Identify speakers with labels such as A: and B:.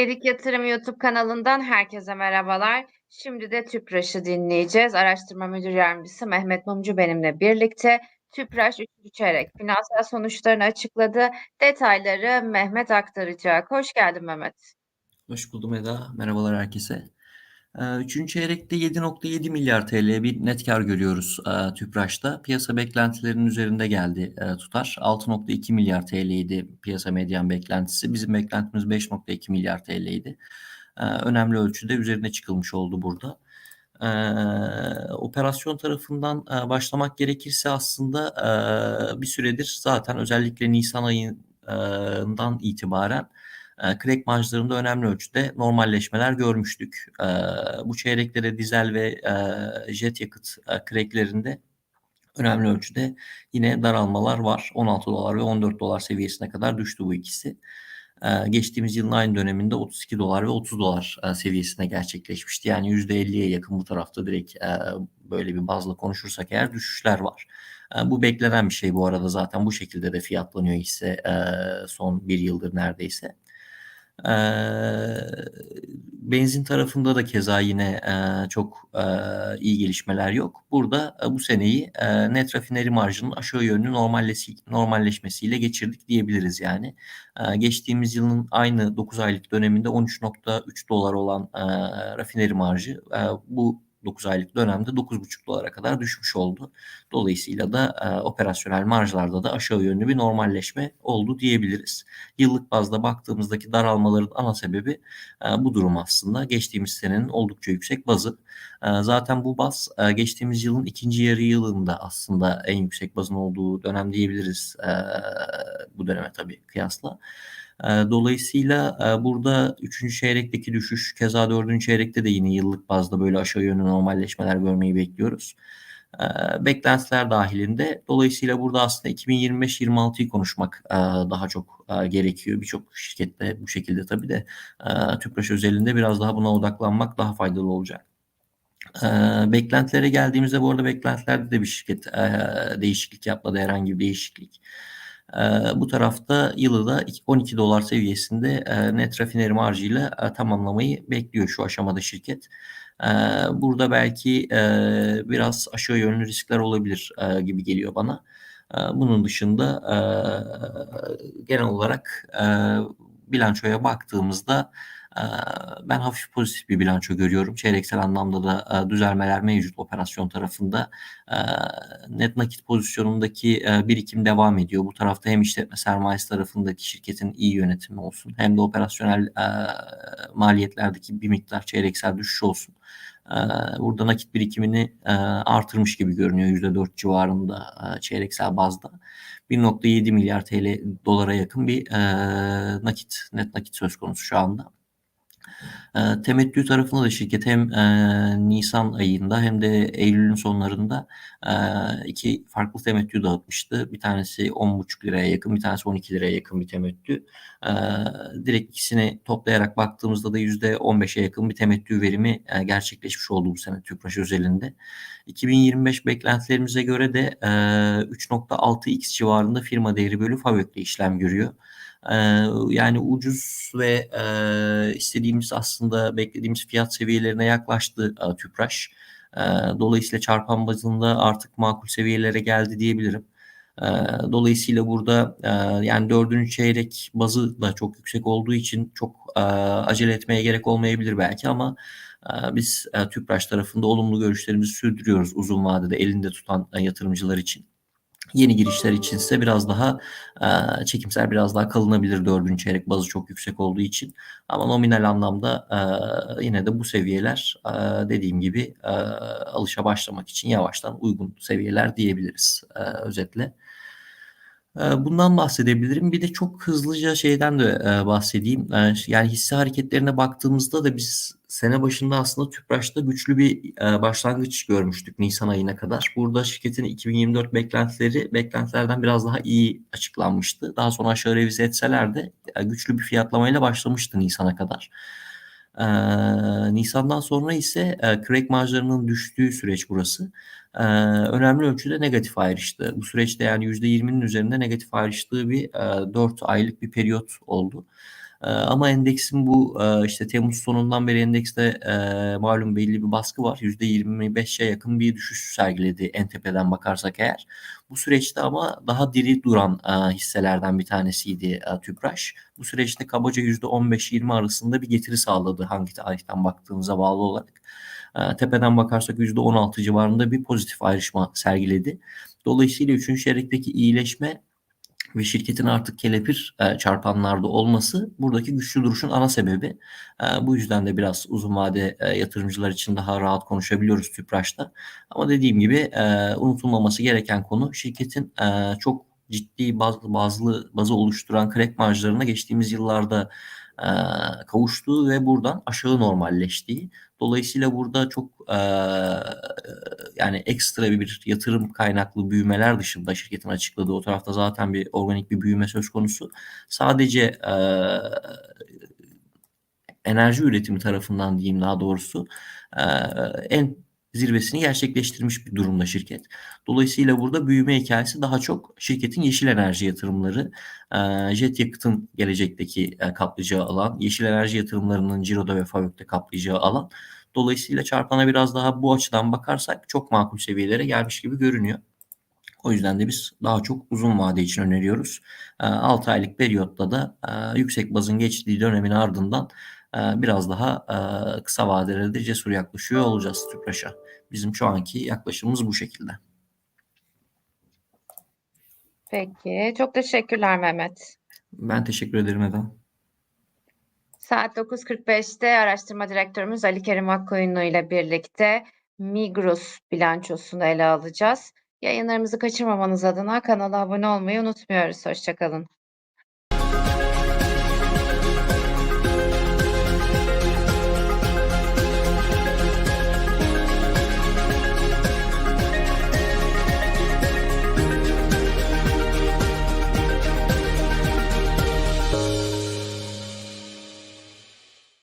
A: Gedik Yatırım YouTube kanalından herkese merhabalar. Şimdi de TÜPRAŞ'ı dinleyeceğiz. Araştırma Müdür Yardımcısı Mehmet Mumcu benimle birlikte. TÜPRAŞ 3. çeyrek finansal sonuçlarını açıkladı. Detayları Mehmet aktaracak. Hoş geldin Mehmet.
B: Hoş buldum Eda. Merhabalar herkese. Ee, üçüncü çeyrekte 7.7 milyar TL bir net kar görüyoruz e, TÜPRAŞ'ta. Piyasa beklentilerinin üzerinde geldi e, tutar. 6.2 milyar TL idi piyasa medyan beklentisi. Bizim beklentimiz 5.2 milyar TL idi. E, önemli ölçüde üzerine çıkılmış oldu burada. operasyon tarafından başlamak gerekirse aslında bir süredir zaten özellikle Nisan ayından itibaren e, crack marjlarında önemli ölçüde normalleşmeler görmüştük. E, bu çeyreklere dizel ve e, jet yakıt e, cracklerinde önemli ölçüde yine daralmalar var. 16 dolar ve 14 dolar seviyesine kadar düştü bu ikisi. Ee, geçtiğimiz yılın aynı döneminde 32 dolar ve 30 dolar e, seviyesine gerçekleşmişti. Yani %50'ye yakın bu tarafta direkt e, böyle bir bazla konuşursak eğer düşüşler var. Bu beklenen bir şey bu arada zaten bu şekilde de fiyatlanıyor hisse son bir yıldır neredeyse. Benzin tarafında da keza yine çok iyi gelişmeler yok. Burada bu seneyi net rafineri marjının aşağı yönlü normalleşmesiyle geçirdik diyebiliriz yani. Geçtiğimiz yılın aynı 9 aylık döneminde 13.3 dolar olan rafineri marjı bu 9 aylık dönemde 9,5 dolara kadar düşmüş oldu. Dolayısıyla da e, operasyonel marjlarda da aşağı yönlü bir normalleşme oldu diyebiliriz. Yıllık bazda baktığımızdaki daralmaların ana sebebi e, bu durum aslında. Geçtiğimiz senenin oldukça yüksek bazı. E, zaten bu baz e, geçtiğimiz yılın ikinci yarı yılında aslında en yüksek bazın olduğu dönem diyebiliriz e, bu döneme tabii kıyasla. Dolayısıyla burada 3. çeyrekteki düşüş keza 4. çeyrekte de yine yıllık bazda böyle aşağı yönlü normalleşmeler görmeyi bekliyoruz. Beklentiler dahilinde. Dolayısıyla burada aslında 2025-26'yı konuşmak daha çok gerekiyor. Birçok şirkette bu şekilde tabii de Tüpraş özelinde biraz daha buna odaklanmak daha faydalı olacak. Beklentilere geldiğimizde bu arada beklentilerde de bir şirket değişiklik yapmadı herhangi bir değişiklik. Bu tarafta yılı da 12 dolar seviyesinde net rafineri marjıyla tamamlamayı bekliyor şu aşamada şirket. Burada belki biraz aşağı yönlü riskler olabilir gibi geliyor bana. Bunun dışında genel olarak bilançoya baktığımızda ben hafif pozitif bir bilanço görüyorum. Çeyreksel anlamda da düzelmeler mevcut operasyon tarafında. Net nakit pozisyonundaki birikim devam ediyor. Bu tarafta hem işletme sermayesi tarafındaki şirketin iyi yönetimi olsun hem de operasyonel maliyetlerdeki bir miktar çeyreksel düşüş olsun. Burada nakit birikimini artırmış gibi görünüyor %4 civarında çeyreksel bazda. 1.7 milyar TL dolara yakın bir nakit net nakit söz konusu şu anda. E, temettü tarafında da şirket hem e, Nisan ayında hem de Eylül'ün sonlarında e, iki farklı temettü dağıtmıştı. Bir tanesi 10,5 liraya yakın, bir tanesi 12 liraya yakın bir temettü. E, direkt ikisini toplayarak baktığımızda da %15'e yakın bir temettü verimi e, gerçekleşmiş oldu bu sene TÜPRAŞ özelinde. 2025 beklentilerimize göre de e, 3.6x civarında firma değeri bölü FAVÖK'te işlem görüyor yani ucuz ve istediğimiz aslında beklediğimiz fiyat seviyelerine yaklaştı Tüpraş. dolayısıyla çarpan bazında artık makul seviyelere geldi diyebilirim. dolayısıyla burada yani dördüncü çeyrek bazı da çok yüksek olduğu için çok acele etmeye gerek olmayabilir belki ama biz Tüpraş tarafında olumlu görüşlerimizi sürdürüyoruz uzun vadede elinde tutan yatırımcılar için. Yeni girişler içinse biraz daha e, çekimser biraz daha kalınabilir dördüncü çeyrek bazı çok yüksek olduğu için. Ama nominal anlamda e, yine de bu seviyeler e, dediğim gibi e, alışa başlamak için yavaştan uygun seviyeler diyebiliriz e, özetle. Bundan bahsedebilirim. Bir de çok hızlıca şeyden de bahsedeyim. Yani hisse hareketlerine baktığımızda da biz sene başında aslında Tüpraş'ta güçlü bir başlangıç görmüştük Nisan ayına kadar. Burada şirketin 2024 beklentileri beklentilerden biraz daha iyi açıklanmıştı. Daha sonra aşağı revize etseler de güçlü bir fiyatlamayla başlamıştı Nisan'a kadar. Nisan'dan sonra ise crack marjlarının düştüğü süreç burası e, önemli ölçüde negatif ayrıştı. Bu süreçte yani %20'nin üzerinde negatif ayrıştığı bir e, 4 aylık bir periyot oldu. Eee, ama endeksin bu, eee, işte Temmuz sonundan beri endekste, eee, malum belli bir baskı var. %25'e yakın bir düşüş sergiledi en tepeden bakarsak eğer. Bu süreçte ama daha diri duran, eee, hisselerden bir tanesiydi, eee, Tüpraş. Bu süreçte kabaca %15-20 arasında bir getiri sağladı hangi tarihten baktığınıza bağlı olarak. Eee, tepeden bakarsak %16 civarında bir pozitif ayrışma sergiledi. Dolayısıyla üçüncü çeyrekteki iyileşme ve şirketin artık kelepir, eee, çarpanlarda olması buradaki güçlü duruşun ana sebebi. Eee, bu yüzden de biraz uzun vade, eee, yatırımcılar için daha rahat konuşabiliyoruz Tüpraş'ta. Ama dediğim gibi, unutulmaması gereken konu şirketin, çok ciddi bazlı bazlı bazı oluşturan crack marjlarına geçtiğimiz yıllarda, eee, kavuştuğu ve buradan aşağı normalleştiği. Dolayısıyla burada çok, eee, yani ekstra bir yatırım kaynaklı büyümeler dışında şirketin açıkladığı o tarafta zaten bir organik bir büyüme söz konusu. Sadece, eee, enerji üretimi tarafından diyeyim daha doğrusu, eee, en zirvesini gerçekleştirmiş bir durumda şirket. Dolayısıyla burada büyüme hikâyesi daha çok şirketin yeşil enerji yatırımları, jet yakıtın gelecekteki, kaplayacağı alan, yeşil enerji yatırımlarının ciroda ve FAVÖK'te kaplayacağı alan. Dolayısıyla çarpana biraz daha bu açıdan bakarsak çok makul seviyelere gelmiş gibi görünüyor. O yüzden de biz daha çok uzun vade için öneriyoruz. Eee, 6 aylık periyotta da, yüksek bazın geçtiği dönemin ardından, biraz daha, kısa vadelerde cesur yaklaşıyor olacağız Tüpraş'a. Bizim şu anki yaklaşımımız bu şekilde.
A: Peki, çok teşekkürler Mehmet.
B: Ben teşekkür ederim Eda.
A: Saat 9.45'te araştırma direktörümüz Ali Kerim Akkoyunlu ile birlikte Migros bilançosunu ele alacağız. Yayınlarımızı kaçırmamanız adına kanala abone olmayı unutmuyoruz. Hoşça kalın.